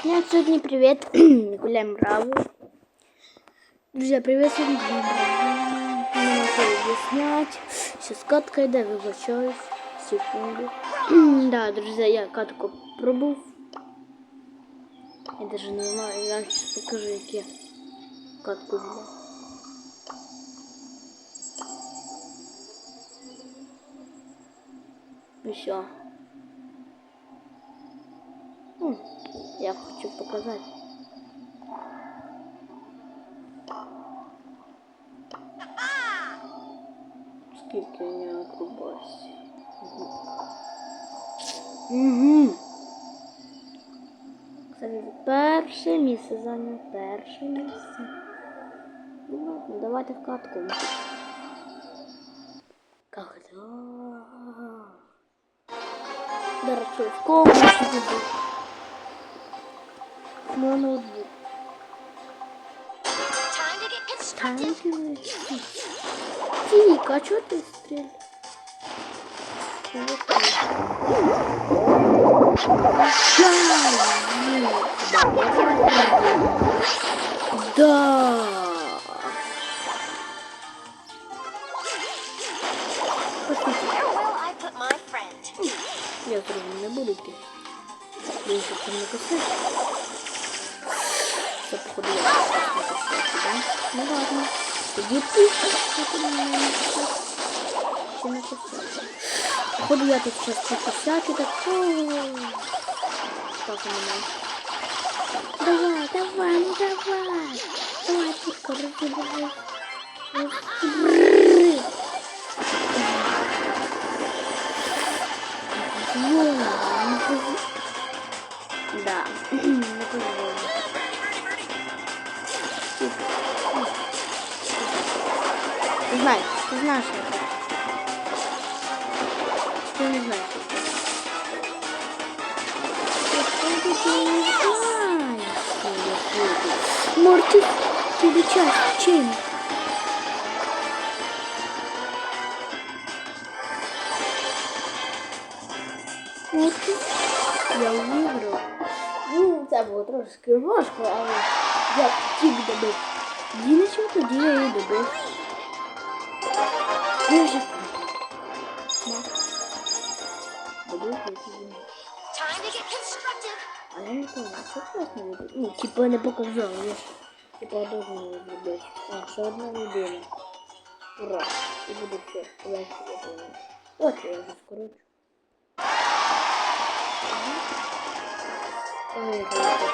объяснять сегодня. Привет. Гуляем браво. Друзья, привет. Сегодня. Не могу объяснять. Сейчас катка, да, выбачаюсь. Секунду. да, друзья, я катку пробую. Я даже не знаю, я сейчас покажу, як я катку взял. Ну все. Ну, я хочу показать. Скільки у нього акробації. Угу. Угу. Кстати, перше місце зайняв. Перше місце. Ну ладно, давайте в катку. Когда? До речі, в кого буде? Мой ноутбук. Тика, а чё ты стреляешь? Да. Я трудно не буду идти. Я еще там не касаюсь. Ну ладно. Иди ты, походу, я тут сейчас покусать и так... о, Так, у меня. Давай, давай, ну давай. Давай, тихо, разбивай. Пози- Да, не позволю Тихо. Ты знаешь, ты знаешь это. Ты не знаешь это. Откуда ты не знаешь, что я буду? Морти, тебе час, чем? Морти, я виграв. Ну, це було трошки важко, але я втік добив. Діночку тоді я її добив. Я я не? Ну, типа не показав, я ж типа должен зробити. А, ще одна людина. Ура! І буде все. Легко виповнено. От я вже скорочу. Ой, я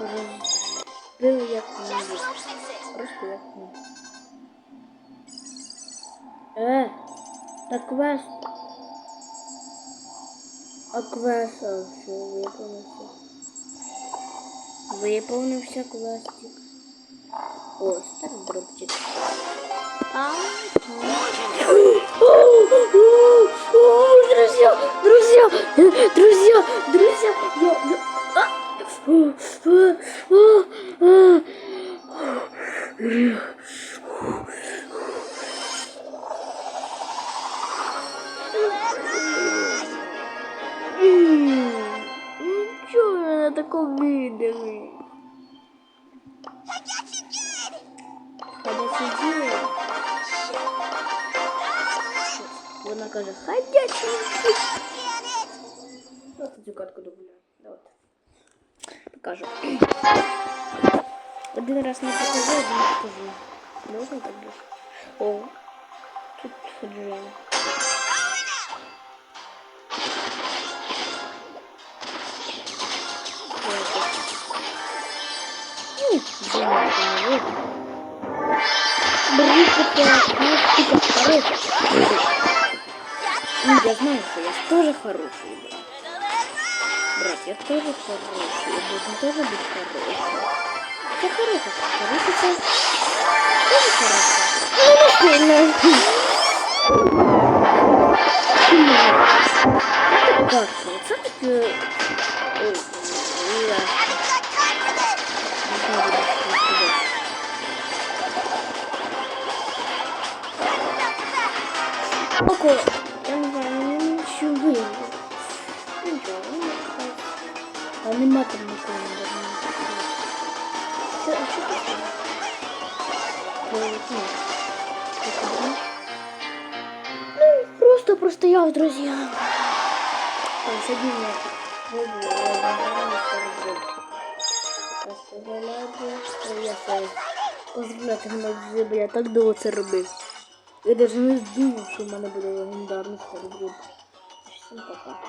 Розбили як не Just resource exist. Просто як Е, так квест. А квест, а все, виповнився. Виповнився квестик. Ось так дропчик. А, Друзья, друзья, друзья, друзья, я, я, а, а, а, а, М, Нічого я на такому видели. Ходячий діє. Вона каже, ходячий діє. Просто цю катку догуляю. Давайте. Покажу. Один раз не покажу, один покажу. Можно так будет? О, тут Джейн. Ну, я знаю, что я тоже хороший брат. Брат, я тоже хороший. Я должен тоже быть хорошим. Я хороший. Хороший це тоже хороший. Ну, ну, Как це? Це таке... друзья. Там сидів я вибув, я забираю серед Просто заляду, я це позволяти мене, бля, так довго це робив. Я навіть не здумав, що в мене буде легендарний серед Всім пока.